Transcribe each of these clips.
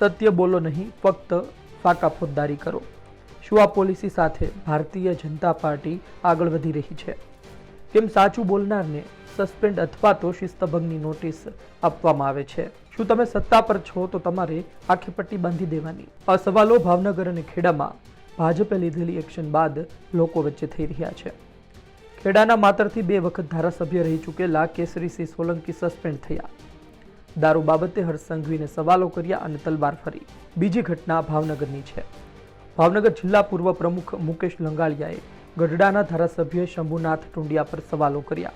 સત્ય બોલો નહીં, ફક્ત ફાકા ફોજદારી કરો. શું આ પોલિસી સાથે ભારતીય જનતા પાર્ટી આગળ વધી રહી છે. કેમ સાચું બોલનારને સસ્પેન્ડ અથવા તો શિસ્તભંગની નોટિસ આપવામાં આવે છે. શું તમે સત્તા પર છો તો તમારે આખી પટ્ટી બાંધી દેવાની. આ સવાલો ભાવનગર અને ખેડામાં ભાજપે લીધેલી એક્શન બાદ લોકો વચ્ચે થઈ રહ્યા છે. ખેડાના માતરથી બે વખત ધારાસભ્ય રહી ચૂકેલા કેસરીસિંહ સોલંકી સસ્પેન્ડ થયા. દારૂ બાબતે હરસંઘવીને સવાલો કર્યા અને તલવાર ફરી. બીજી ઘટના ભાવનગરની છે. ભાવનગર જિલ્લા પૂર્વ પ્રમુખ મુકેશ લંગાળિયાએ ગઢડાના ધારાસભ્ય શંભુનાથ ટુંડિયા પર સવાલો કર્યા.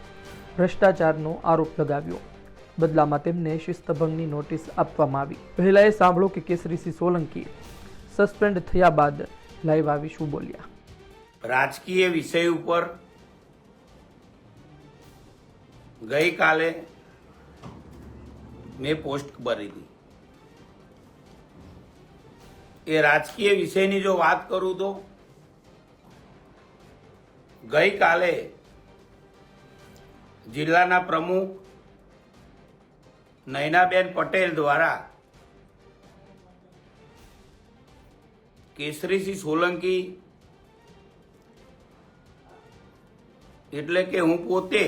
ભ્રષ્ટાચારનો આરોપ લગાવ્યો. બદલામાં તેમને શિસ્તભંગની નોટિસ આપવામાં આવી. પહેલાએ સાંભળો કે કેસરીસિંહ સોલંકી સસ્પેન્ડ થયા બાદ લાઈવ આવી શું બોલ્યા. રાજકીય વિષય ઉપર ગઈકાલે મેં પોસ્ટ ભરી હતી એ રાજકીય વિષયની જો વાત કરું તો, ગઈકાલે જિલ્લાના પ્રમુખ નયનાબેન પટેલ દ્વારા કેસરીસિંહ સોલંકી એટલે કે હું પોતે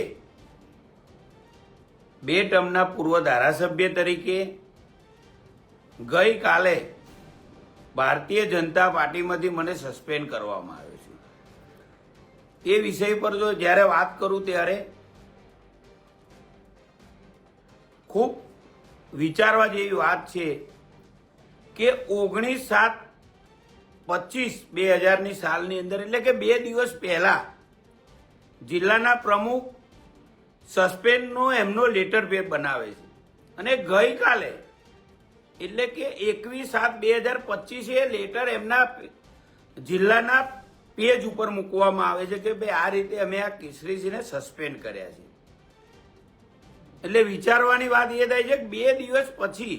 બે ટર્મના પૂર્વ ધારાસભ્ય તરીકે ગઈકાલે ભારતીય જનતા પાર્ટીમાંથી મને સસ્પેન્ડ કરવામાં આવ્યો છે. એ વિષય પર જો જ્યારે વાત કરું ત્યારે ખૂબ વિચારવા જેવી વાત છે કે ઓગણીસ સાત પચીસ બે હજારની સાલની અંદર એટલે કે બે દિવસ પહેલા જિલ્લાના પ્રમુખ સસ્પેન્ડનો એમનો લેટર પે બનાવે છે. અને ગઈકાલે, એટલે કે એકવીસ સાત બે હજાર પચીસ એ લેટર એમના જિલ્લાના પેજ ઉપર મૂકવામાં આવે છે કે ભાઈ આ રીતે અમે આ કેસરીસિંહને સસ્પેન્ડ કર્યા છે. એટલે વિચારવાની વાત એ થાય છે કે બે દિવસ પછી,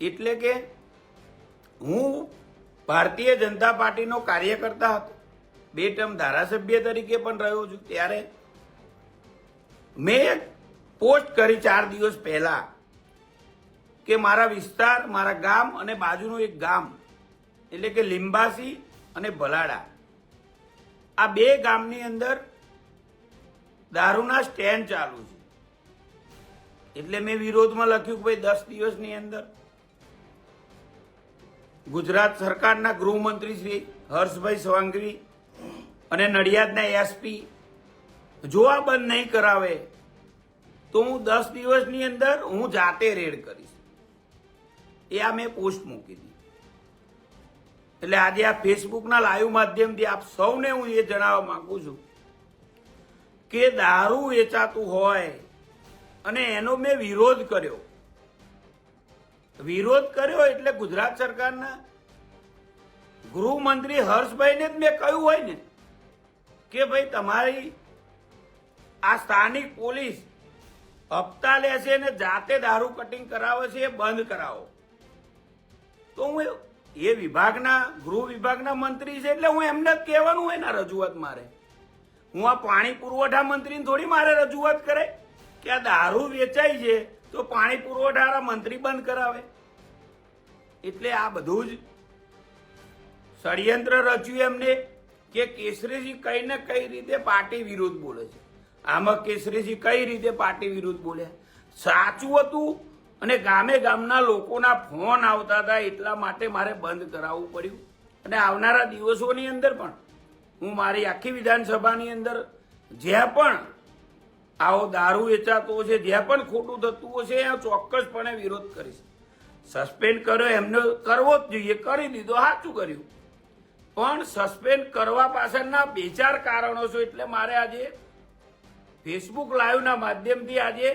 એટલે કે હું ભારતીય જનતા પાર્ટીનો કાર્યકર્તા હતો, બે ટર્મ ધારાસભ્ય તરીકે પણ રહ્યો છું, ત્યારે મેં પોસ્ટ કરી ચાર દિવસ પહેલા કે મારા વિસ્તાર, મારા ગામ અને બાજુનું એક ગામ, એટલે કે લિંબાસી અને ભલાડા. આ બે ગામની અંદર દારૂના સ્ટેન્ડ ચાલુ છે. એટલે મેં વિરોધમાં લખ્યું કે ભાઈ દસ દિવસની અંદર ગુજરાત સરકારના ગૃહમંત્રી શ્રી હર્ષભાઈ સંઘવી અને નડિયાદના એસપી જો આ બંધ નહીં કરાવે, તો હું દસ દિવસની અંદર હું જાતે રેડ કરીશ. એ આ મેં પોસ્ટ મૂકી હતી એટલે આજે આ ફેસબુકના લાઈવ માધ્યમથી આપ સૌને હું એ જણાવવા માંગુ છું કે દારૂ વેચાતું હોય, અને એનો મેં વિરોધ કર્યો. વિરોધ કર્યો એટલે ગુજરાત સરકારના ગૃહમંત્રી હર્ષભાઈને જ મેં કહ્યું હોય ને, કે ભાઈ તમારી આ સ્થાનિક પોલીસ હપ્તા લે છે ને જાતે દારૂ કટિંગ કરાવે છે એ બંધ કરાવો. તો હું એ વિભાગના, ગૃહ વિભાગના મંત્રી છે એટલે હું એમને જ કહેવાનું હોય ને રજૂઆત મારે. હું આ પાણી પુરવઠા મંત્રીને થોડી મારે રજૂઆત કરે કે આ દારૂ વેચાય છે તો પાણી પુરવઠા મંત્રી બંધ કરાવે. એટલે આ બધું જ ષડયંત્ર રચ્યું એમને કે કેસરીજી કઈ ને કઈ રીતે પાર્ટી વિરુદ્ધ બોલે છે. આમાં કેસરીજી કઈ રીતે પાર્ટી વિરુદ્ધ બોલ્યા સાચું હતું? અને ગામે ગામના લોકોના ફોન આવતા હતા એટલા માટે મારે બંધ કરાવવું પડ્યું. અને આવનારા દિવસોની અંદર પણ હું મારી આખી વિધાનસભાની અંદર જ્યાં પણ આવો દારૂ વેચાતો છે જ્યાં પણ ખોટું થતું હશે ત્યાં ચોક્કસપણે વિરોધ કરીશ. સસ્પેન્ડ કર્યો, એમને કરવો જ જોઈએ, કરી દીધો, સાચું કર્યું. પણ સસ્પેન્ડ કરવા પાછળના બે ચાર કારણો છે એટલે મારે આજે ફેસબુક લાઈવના માધ્યમથી આજે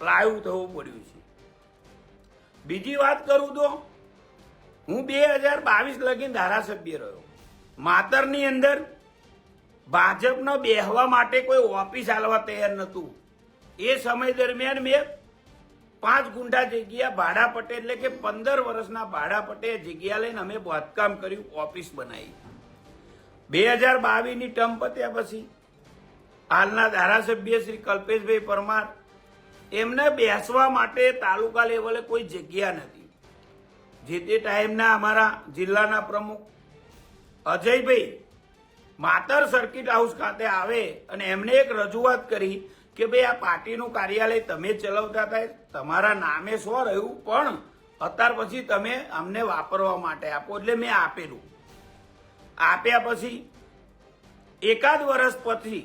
લાઈવ થવું પડ્યું છે. બીજી વાત કરું તો, હું બે હજાર બાવીસ લગીન ધારાસભ્ય રહ્યો. માતરની અંદર ભાજપનો બેહવા માટે કોઈ ઓફિસ હાલવા તૈયાર નહોતું. એ સમય દરમિયાન મેં પાંચ ગુંડા જગ્યા ભાડા પટે એટલે કે પંદર વર્ષના ભાડા પટે જગ્યા લઈને અમે બાંધકામ કર્યું, ઓફિસ બનાવી. બે હજાર બાવીસની ટર્મ પત્યા પછી હાલના ધારાસભ્ય શ્રી કલ્પેશભાઈ પરમાર એમને બેસવા માટે તાલુકા લેવલે કોઈ જગ્યા નથી. જે તે ટાઈમના અમારા જિલ્લાના પ્રમુખ અજયભાઈ માતર સર્કિટ હાઉસ ખાતે આવે અને એમને એક રજૂઆત કરી કે ભાઈ આ પાર્ટીનું કાર્યાલય તમે ચલાવતા હતા, તમારા નામે શું રહ્યું, પણ અત્યાર પછી તમે અમને વાપરવા માટે આપો. એટલે મેં આપેલું. આપ્યા પછી એકાદ વર્ષ પછી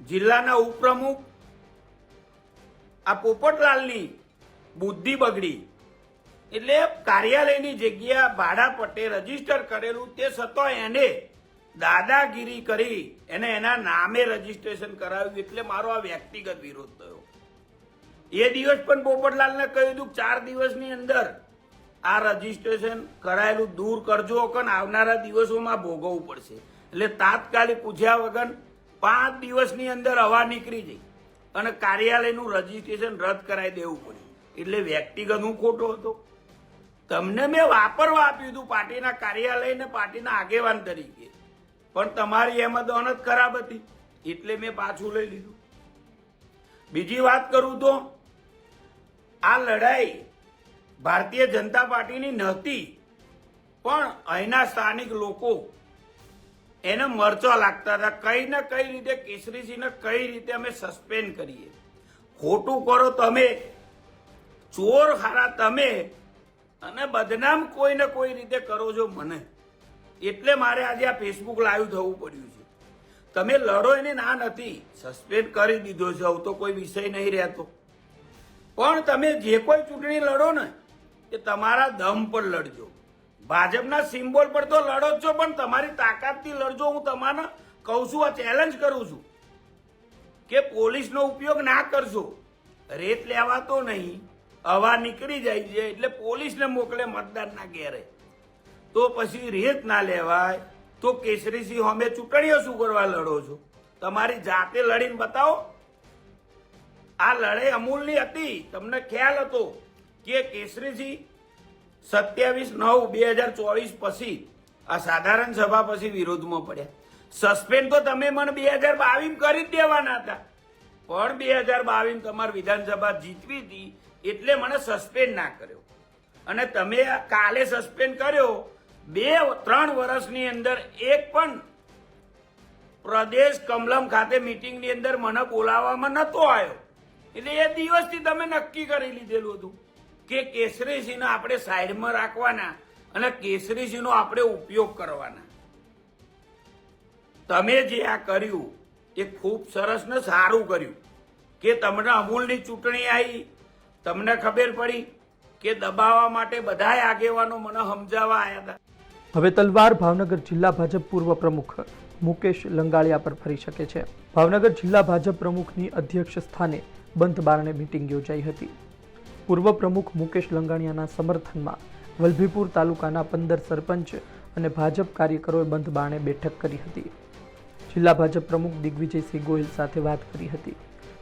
જિલ્લાના ઉપપ્રમુખ આ પોપટલાલની બુદ્ધિ બગડી. એટલે કાર્યાલયની જગ્યા ભાડા પટ્ટે રજિસ્ટર કરેલું તે છતાં એને દાદાગીરી કરી એને એના નામે રજીસ્ટ્રેશન કરાવ્યું એટલે મારો આ વ્યક્તિગત વિરોધ થયો. એ દિવસ પણ પોપટલાલને કહ્યું હતું ચાર દિવસની અંદર આ રજીસ્ટ્રેશન કરાયેલું દૂર કરજો કે આવનારા દિવસોમાં ભોગવવું પડશે. એટલે તાત્કાલિક પૂછ્યા વગર પાંચ દિવસની અંદર હવા નીકળી જઈ અને કાર્યાલયનું રજીસ્ટ્રેશન રદ કરાવી દેવું પડ્યું એટલે વ્યક્તિગત હું ખોટો હતો. તમને મેં વાપરવા આપ્યું હતું પાર્ટીના કાર્યાલયને પાર્ટીના આગેવાન તરીકે. પણ તમારી એમાં દોનત ખરાબ હતી. એટલે મેં પાછું લઈ લીધું. બીજી વાત કરું તો આ લડાઈ ભારતીય જનતા પાર્ટીની નહોતી, પણ અહીંના સ્થાનિક લોકો એને મરચો લાગતા હતા. કઈ ને કઈ રીતે કેસરીસિંહને કઈ રીતે અમે સસ્પેન્ડ કરીએ? ખોટું કરો તમે, ચોર હારા તમે, અને બદનામ કોઈ ને કોઈ રીતે કરો છો મને. એટલે મારે આજે આ ફેસબુક લાઈવ થવું પડ્યું છે. તમે લડો એની ના નથી, સસ્પેન્ડ કરી દીધો છે તો કોઈ વિષય નહીં રહેતો. પણ તમે જે કોઈ ચૂંટણી લડો ને એ તમારા દમ પર લડજો. ભાજપના સિમ્બોલ પર તો લડો જ છો, પણ તમારી તાકાતથી લડજો. હું તમારા કહું છું, આ ચેલેન્જ કરું છું કે પોલીસનો ઉપયોગ ના કરશો. રેત લેવા તો નહીં, હવા નીકળી જાય છે, એટલે પોલીસને મોકલે મતદારના ઘેરે. તો પછી રેત ના લેવાય, તો કેસરીસિંહ અમે ચૂંટણીઓ શું કરવા લડો છો? તમારી જાતે લડીને બતાવો. આ લડાઈ અમૂલની હતી, તમને ખ્યાલ હતો. કે કેસરીજી સત્યાવીસ નવ બે હજાર ચોવીસ પછી આ સાધારણ સભા પછી વિરોધમાં પડ્યા. સસ્પેન્ડ તો તમે મને બે હજાર બાવીસ કરી જ દેવાના હતા. પણ બે હજાર બાવીસ તમારી વિધાનસભા જીતવી હતી એટલે મને સસ્પેન્ડ ના કર્યો. અને તમે કાલે સસ્પેન્ડ કર્યો. બે, ત્રણ વર્ષની અંદર એક પણ પ્રદેશ કમલમ ખાતે મિટિંગની અંદર મને બોલાવવામાં નહોતો આવ્યો. એટલે એ દિવસથી તમે નક્કી કરી લીધેલું હતું. કે કેસરીસિંહને આપણે સાઈડમાં રાખવાના અને કેસરીસિંહનો આપણે ઉપયોગ કરવાના. તમે જે આ કર્યું, એ ખૂબ સરસ ને સારું કર્યું. કે તમને અમૂલની ચૂંટણી આવી, તમને ખબર પડી કે દબાવવા માટે બધા આગેવાનો મને સમજાવવા આવ્યા હતા. હવે તલવાર ભાવનગર જિલ્લા ભાજપ પૂર્વ પ્રમુખ મુકેશ લંગાળિયા પર ફરી શકે છે. ભાવનગર જિલ્લા ભાજપ પ્રમુખની અધ્યક્ષ સ્થાને બંધ બારણે મિટિંગ યોજાઈ હતી. પૂર્વ પ્રમુખ મુકેશ લંગાણિયાના સમર્થનમાં વલભીપુર તાલુકાના પંદર સરપંચ અને ભાજપ કાર્યકરોએ બંધ બાણે બેઠક કરી હતી. જિલ્લા ભાજપ પ્રમુખ દિગ્વિજયસિંહ ગોહિલ સાથે વાત કરી હતી.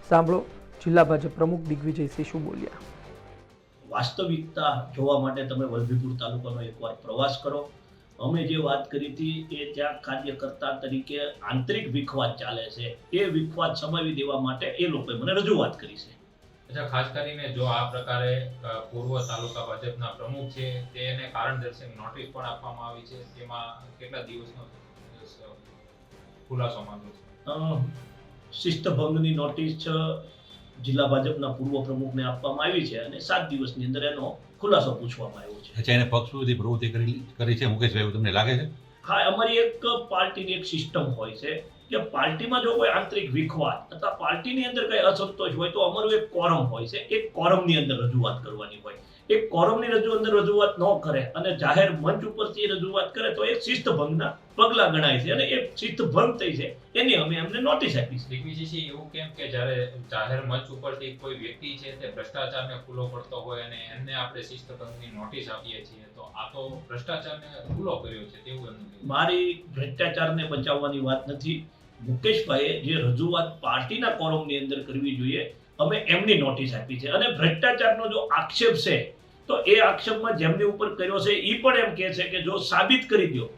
સાંભળો જિલ્લા ભાજપ પ્રમુખ દિગ્વિજયસિંહ શું બોલ્યા. વાસ્તવિકતા જોવા માટે તમે વલભીપુર તાલુકાનો એકવાર પ્રવાસ કરો. અમે જે વાત કરી હતી એ ત્યાં કાર્યકર્તા તરીકે આંતરિક વિખવાદ ચાલે છે. એ વિખવાદ સમાવી દેવા માટે એ લોકોએ મને રજૂઆત કરી છે. અચ્છા ખાસ કરીને જો આ પ્રકારે પૂર્વ તાલુકા ભાજપના પ્રમુખ છે તેને કારણ દર્શક નોટિસ પણ આપવામાં આવી છે. તેમાં કેટલા દિવસનો ખુલાસો માંગુ છું? શિસ્તભંગની નોટિસ જિલ્લા ભાજપના પૂર્વ પ્રમુખને આપવામાં આવી છે અને સાત દિવસની અંદર એનો ખુલાસો પૂછવામાં આવ્યો છે. અચ્છા એને પક્ષ સુધી પ્રવૃત્તિ કરી કરી છે મુકેશભાઈ તમને લાગે છે? હા અમારી એક પાર્ટીની એક સિસ્ટમ હોય છે. કે પાર્ટીમાં જો કોઈ આંતરિક વિખવાદ અથવા પાર્ટીની અંદર કઈ અસંતોષ હોય તો અમારું એક કોરમ હોય છે. એક કોરમની અંદર રજૂઆત કરવાની હોય. એક કોરમની રજૂ અંદર રજૂઆત ન કરે અને જાહેર મંચ ઉપરથી રજૂઆત કરે તો એ શિસ્તભંગના પગલા ગણાય છે અને એ શિસ્તભંગ થઈ છે. એની અમે એમને નોટિસ આપી છે. દિગ્વિજયસિંહ એવું કેમ કે જ્યારે જાહેર મંચ ઉપરથી કોઈ વ્યક્તિ છે તે ભ્રષ્ટાચારને ખુલ્લો પડતો હોય અને એમને આપણે શિસ્તભંગની નોટિસ આપીએ છીએ તો આ તો ભ્રષ્ટાચારને ખુલ્લો કર્યો છે તેવું એમનું મારી ભ્રષ્ટાચારને બચાવવાની વાત નથી. મુકેશભાઈએ જે રજૂઆત પાર્ટીના કોરમની અંદર કરવી જોઈએ, અમે એમની નોટિસ આપી છે. અને ભ્રષ્ટાચારનો જો આક્ષેપ છે, તો એ આક્ષેપમાં જેમની ઉપર કર્યો છે એ પણ એમ કહે છે કે જો સાબિત કરી દો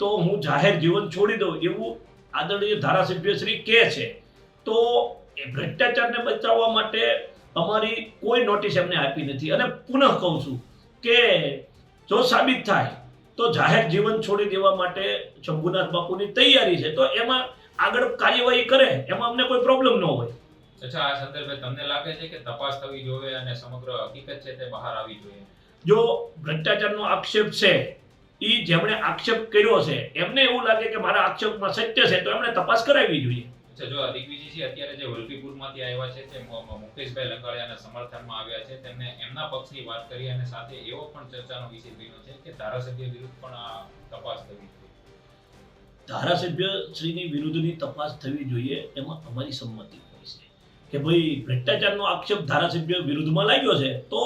તો હું જાહેર જીવન છોડી દઉં એવું આદરણીય ધારાસભ્ય શ્રી કહે છે. તો એ ભ્રષ્ટાચારને બચાવવા માટે અમારી કોઈ નોટિસ એમને આપી નથી. અને પુનઃ કહું છું કે જો સાબિત થાય, તો જાહેર જીવન છોડી દેવા માટે શંભુનાથ બાપુની તૈયારી છે. તો એમાં આગળ કાર્યવાહી કરે એમાં અમને કોઈ પ્રોબ્લેમ ન હોય. અચ્છા આ સંદર્ભે તમને લાગે છે કે તપાસ થવી જોઈએ અને સમગ્ર હકીકત છે તે બહાર આવી જોઈએ? જો ભ્રષ્ટાચારનો આક્ષેપ છે એ જેમણે આક્ષેપ કર્યો છે એમને એવું લાગે કે મારા આક્ષેપમાં સત્ય છે તો એમણે તપાસ કરાવવી જોઈએ. અચ્છા જો દિગ્વિજયજી અત્યારે જે વલભીપુરમાંથી આવ્યા છે તે મુકેશભાઈ લંગાળિયાના સમર્થનમાં આવ્યા છે તેમને એમના પક્ષની વાત કરી અને સાથે એવો પણ ચર્ચાનો વિષય બન્યો છે કે ધારાસભ્ય વિરુદ્ધ પણ આ તપાસ થવી ધારાસભ્ય શ્રીની વિરુદ્ધની તપાસ થવી જોઈએ એમાં અમારી સંમતિ હોય છે. કે ભાઈ ભ્રષ્ટાચારનો આક્ષેપ ધારાસભ્ય વિરુદ્ધમાં લાગ્યો છે તો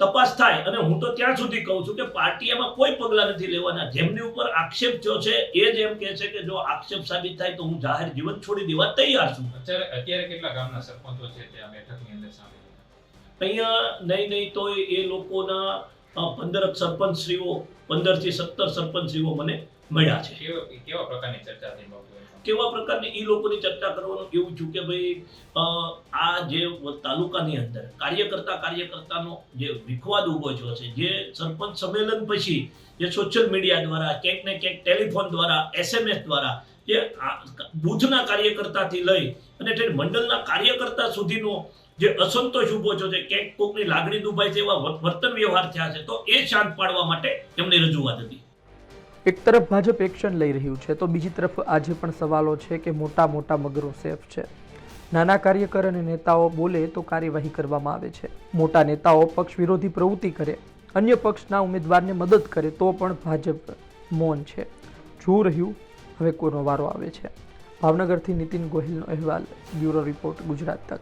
તપાસ થાય. અને હું તો ત્યાં સુધી કહું છું કે પાર્ટી એમાં કોઈ પગલાં નથી લેવાના. જેમની ઉપર આક્ષેપ થયો છે એ જ એમ કહે છે કે જો આક્ષેપ સાબિત થાય તો હું જાહેર જીવન છોડી દેવા તૈયાર છું. અત્યારે અત્યારે કેટલા ગામના સરપંચો છે તે આ બેઠકની અંદર સામેલ અહીંયા નહીં નહીં તો એ લોકોના પંદર સરપંચશ્રીઓ પંદરથી સત્તર સરપંચશ્રીઓ મને મળ્યા છે. કેવા પ્રકારની ચર્ચા થઈ કેવા પ્રકારની એ લોકોની ચર્ચા કરવાનું? એવું છું કે ભાઈ આ જે તાલુકાની અંદર કાર્યકર્તા કાર્યકર્તાનો જે વિખવાદ ઊભો થયો છે જે સરપંચ સંમેલન પછી જે સોશિયલ મીડિયા દ્વારા ક્યાંક ને ક્યાંક ટેલિફોન દ્વારા એસએમએસ દ્વારા જે બુથના કાર્યકર્તાથી લઈ અને ઠેર મંડળના કાર્યકર્તા સુધીનો જે અસંતોષ ઊભો થયો છે ક્યાંક કોકની લાગણી દુભાય છે એવા વર્તન વ્યવહાર થયા છે તો એ શાંત પાડવા માટે એમની રજૂઆત હતી. એક તરફ ભાજપ એક્શન લઈ રહ્યું છે, તો બીજી તરફ આજે પણ સવાલો છે કે મોટા મોટા મગરો સેફ છે. નાના કાર્યકર અને નેતાઓ બોલે તો કાર્યવાહી કરવામાં આવે છે. મોટા નેતાઓ પક્ષ વિરોધી પ્રવૃત્તિ કરે, અન્ય પક્ષના ઉમેદવારને મદદ કરે તો પણ ભાજપ મૌન છે. જોવું રહ્યું, હવે કોનો વારો આવે છે. ભાવનગરથી નીતિન ગોહિલનો અહેવાલ, બ્યુરો રિપોર્ટ ગુજરાત તક.